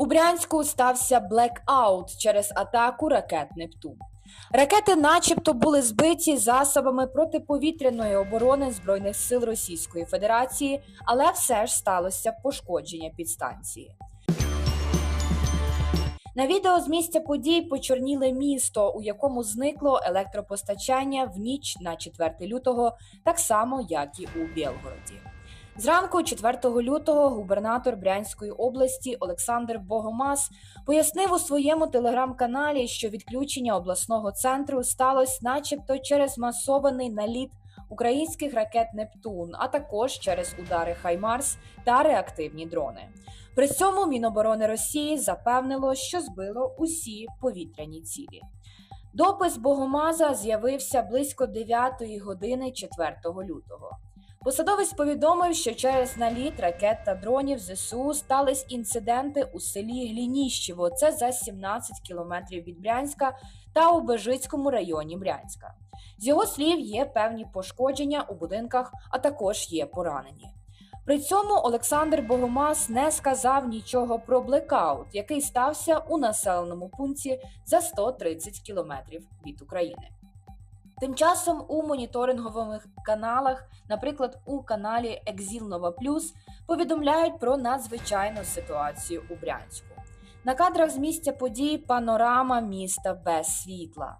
У Брянську стався блекаут через атаку ракет Нептун. Ракети, начебто, були збиті засобами протиповітряної оборони Збройних сил Російської Федерації, але все ж сталося пошкодження підстанції. На відео з місця подій почорніле місто, у якому зникло електропостачання в ніч на 4 лютого, так само як і у Білгороді. Зранку 4 лютого губернатор Брянської області Олександр Богомаз пояснив у своєму телеграм-каналі, що відключення обласного центру сталося, начебто, через масований наліт українських ракет Нептун, а також через удари Хаймарс та реактивні дрони. При цьому Міноборони Росії запевнило, що збило усі повітряні цілі. Допис Богомаза з'явився близько 9 години 4 лютого. Посадовець повідомив, що через наліт ракет та дронів ЗСУ стались інциденти у селі Глініщево, це за 17 кілометрів від Брянська та у Бежицькому районі Брянська. З його слів, є певні пошкодження у будинках, а також є поранені. При цьому Олександр Богомаз не сказав нічого про блекаут, який стався у населеному пункті за 130 кілометрів від України. Тим часом у моніторингових каналах, наприклад, у каналі Екзіл Нова Плюс, повідомляють про надзвичайну ситуацію у Брянську. На кадрах з місця подій панорама міста без світла.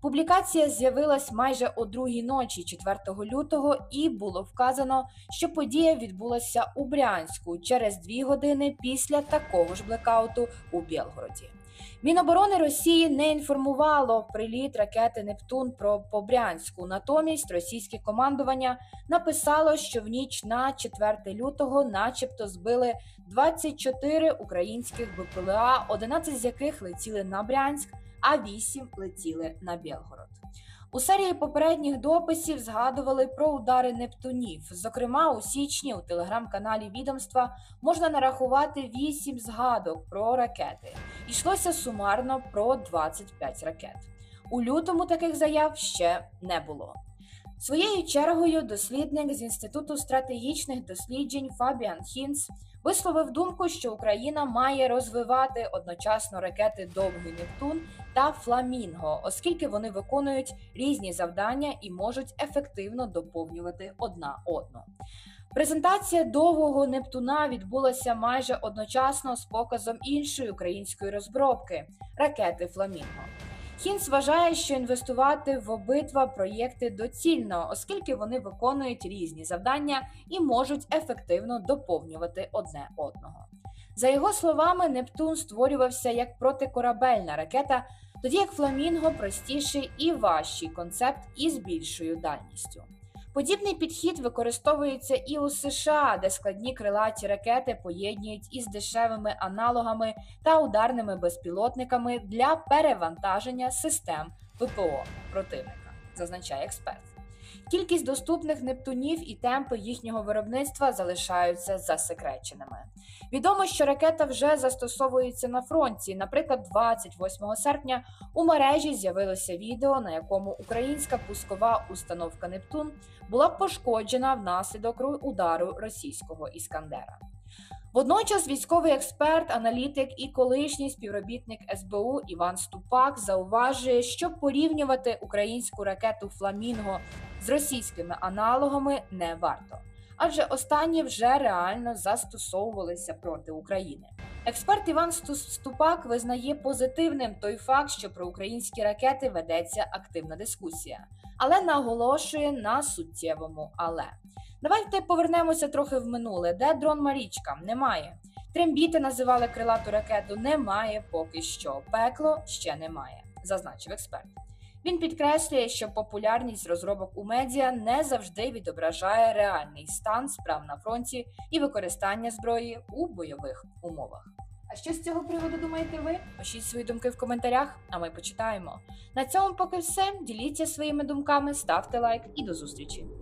Публікація з'явилась майже о другій ночі 4 лютого, і було вказано, що подія відбулася у Брянську через дві години після такого ж блекауту у Білгороді. Міноборони Росії не інформувало приліт ракети Нептун про Побрянську. Натомість російське командування написало, що в ніч на 4 лютого, начебто, збили 24 українських БПЛА, 11 з яких летіли на Брянськ, а 8 летіли на Білгород. У серії попередніх дописів згадували про удари Нептунів. Зокрема, у січні у телеграм-каналі відомства можна нарахувати 8 згадок про ракети. Йшлося сумарно про 25 ракет. У лютому таких заяв ще не було. Своєю чергою дослідник з Інституту стратегічних досліджень Фабіан Хінц висловив думку, що Україна має розвивати одночасно ракети Довгий Нептун та Фламінго, оскільки вони виконують різні завдання і можуть ефективно доповнювати одна одну. Презентація довгого Нептуна відбулася майже одночасно з показом іншої української розробки ракети Фламінго. Хінс вважає, що інвестувати в обидва проєкти доцільно, оскільки вони виконують різні завдання і можуть ефективно доповнювати одне одного. За його словами, Нептун створювався як протикорабельна ракета, тоді як Фламінго простіший і важчий концепт із більшою дальністю. Подібний підхід використовується і у США, де складні крилаті ракети поєднують із дешевими аналогами та ударними безпілотниками для перевантаження систем ППО противника, зазначає експерт. Кількість доступних нептунів і темпи їхнього виробництва залишаються засекреченими. Відомо, що ракета вже застосовується на фронті. Наприклад, 28 серпня у мережі з'явилося відео, на якому українська пускова установка Нептун була пошкоджена внаслідок удару російського іскандера. Водночас військовий експерт, аналітик і колишній співробітник СБУ Іван Ступак зауважує, що порівнювати українську ракету Фламінго з російськими аналогами не варто, адже останні вже реально застосовувалися проти України. Експерт Іван Ступак визнає позитивним той факт, що про українські ракети ведеться активна дискусія, але наголошує на суттєвому але. Давайте повернемося трохи в минуле, де дрон Марічка немає. Трембіти називали крилату ракету немає поки що. Пекло ще немає, зазначив експерт. Він підкреслює, що популярність розробок у медіа не завжди відображає реальний стан справ на фронті і використання зброї у бойових умовах. А що з цього приводу думаєте ви? Пишіть свої думки в коментарях, а ми почитаємо. На цьому поки все. Діліться своїми думками, ставте лайк і до зустрічі!